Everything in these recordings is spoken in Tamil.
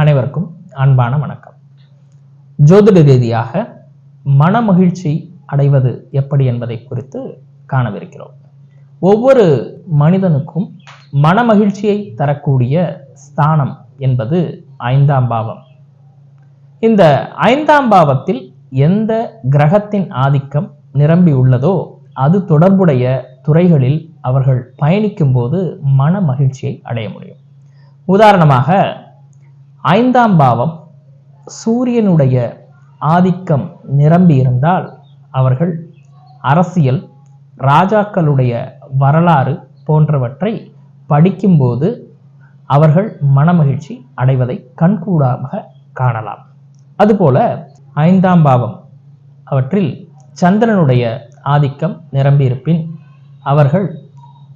அனைவருக்கும் அன்பான வணக்கம். ஜோதிட ரீதியாக மனமகிழ்ச்சி அடைவது எப்படி என்பதை குறித்து காணவிருக்கிறோம். ஒவ்வொரு மனிதனுக்கும் மனமகிழ்ச்சியை தரக்கூடிய ஸ்தானம் என்பது ஐந்தாம் பாவம். இந்த ஐந்தாம் பாவத்தில் எந்த கிரகத்தின் ஆதிக்கம் நிரம்பி உள்ளதோ அது தொடர்புடைய துறைகளில் அவர்கள் பயணிக்கும் போது மன மகிழ்ச்சியை அடைய முடியும். உதாரணமாக ஐந்தாம் பாவம் சூரியனுடைய ஆதிக்கம் நிரம்பி இருந்தால் அவர்கள் அரசியல் ராஜாக்களுடைய வரலாறு போன்றவற்றை படிக்கும்போது அவர்கள் மனமகிழ்ச்சி அடைவதை கண்கூடாக காணலாம். அதுபோல ஐந்தாம் பாவம் அவற்றில் சந்திரனுடைய ஆதிக்கம் நிரம்பியிருப்பின் அவர்கள்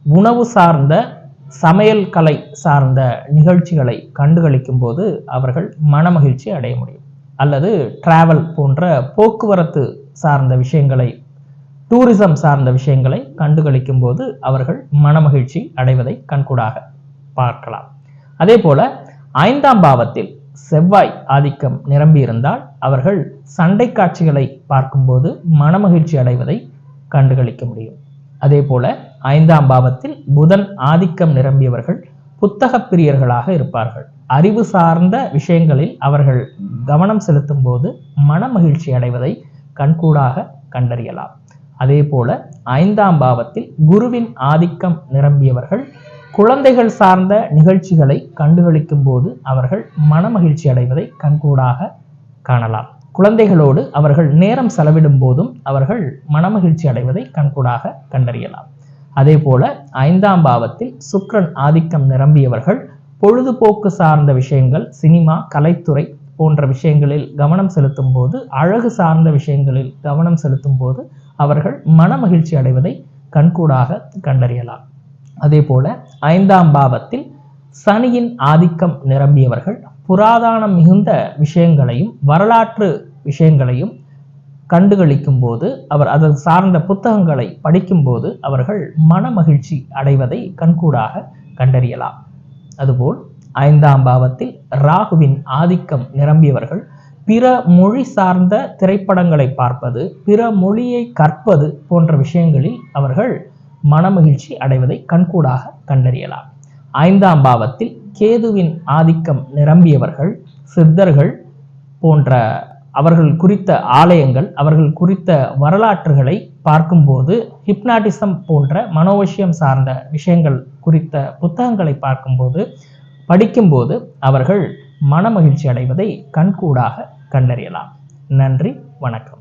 உணவு சார்ந்த சமையல் கலை சார்ந்த நிகழ்ச்சிகளை கண்டுகளிக்கும் போது அவர்கள் மனமகிழ்ச்சி அடைய முடியும். அல்லது டிராவல் போன்ற போக்குவரத்து சார்ந்த விஷயங்களை டூரிசம் சார்ந்த விஷயங்களை கண்டுகளிக்கும் போது அவர்கள் மனமகிழ்ச்சி அடைவதை கண்கூடாக பார்க்கலாம். அதே போல ஐந்தாம் பாவத்தில் செவ்வாய் ஆதிக்கம் நிரம்பியிருந்தால் அவர்கள் சண்டை காட்சிகளை பார்க்கும்போது மனமகிழ்ச்சி அடைவதை கண்டுகளிக்க முடியும். அதே போல ஐந்தாம் பாவத்தில் புதன் ஆதிக்கம் நிரம்பியவர்கள் புத்தக பிரியர்களாக இருப்பார்கள். அறிவு சார்ந்த விஷயங்களில் அவர்கள் கவனம் செலுத்தும் போது மனமகிழ்ச்சி அடைவதை கண்கூடாக கண்டறியலாம். அதே போல ஐந்தாம் பாவத்தில் குருவின் ஆதிக்கம் நிரம்பியவர்கள் குழந்தைகள் சார்ந்த நிகழ்ச்சிகளை கண்டுகளிக்கும் போது அவர்கள் மனமகிழ்ச்சி அடைவதை கண்கூடாக காணலாம். குழந்தைகளோடு அவர்கள் நேரம் செலவிடும் போதும் அவர்கள் மனமகிழ்ச்சி அடைவதை கண்கூடாக கண்டறியலாம். அதே போல ஐந்தாம் பாவத்தில் சுக்ரன் ஆதிக்கம் நிரம்பியவர்கள் பொழுதுபோக்கு சார்ந்த விஷயங்கள் சினிமா கலைத்துறை போன்ற விஷயங்களில் கவனம் செலுத்தும் போது அழகு சார்ந்த விஷயங்களில் கவனம் செலுத்தும் போது அவர்கள் மனமகிழ்ச்சி அடைவதை கண்கூடாக கண்டறியலாம். அதே போல ஐந்தாம் பாவத்தில் சனியின் ஆதிக்கம் நிரம்பியவர்கள் புராதானம் மிகுந்த விஷயங்களையும் வரலாற்று விஷயங்களையும் கண்டுகளிக்கும் போது அவர் அது சார்ந்த புத்தகங்களை படிக்கும்போது அவர்கள் மன மகிழ்ச்சி அடைவதை கண்கூடாக கண்டறியலாம். அதுபோல் ஐந்தாம் பாவத்தில் ராகுவின் ஆதிக்கம் நிரம்பியவர்கள் பிற மொழி சார்ந்த திரைப்படங்களை பார்ப்பது பிற மொழியை கற்பது போன்ற விஷயங்களில் அவர்கள் மனமகிழ்ச்சி அடைவதை கண்கூடாக கண்டறியலாம். ஐந்தாம் பாவத்தில் கேதுவின் ஆதிக்கம் நிரம்பியவர்கள் சித்தர்கள் போன்ற அவர்கள் குறித்த ஆலயங்கள் அவர்கள் குறித்த வரலாற்றுகளை பார்க்கும்போது ஹிப்னாட்டிசம் போன்ற மனோவசியம் சார்ந்த விஷயங்கள் குறித்த புத்தகங்களை பார்க்கும்போது படிக்கும்போது அவர்கள் மனமகிழ்ச்சி அடைவதை கண்கூடாக கண்டறியலாம். நன்றி வணக்கம்.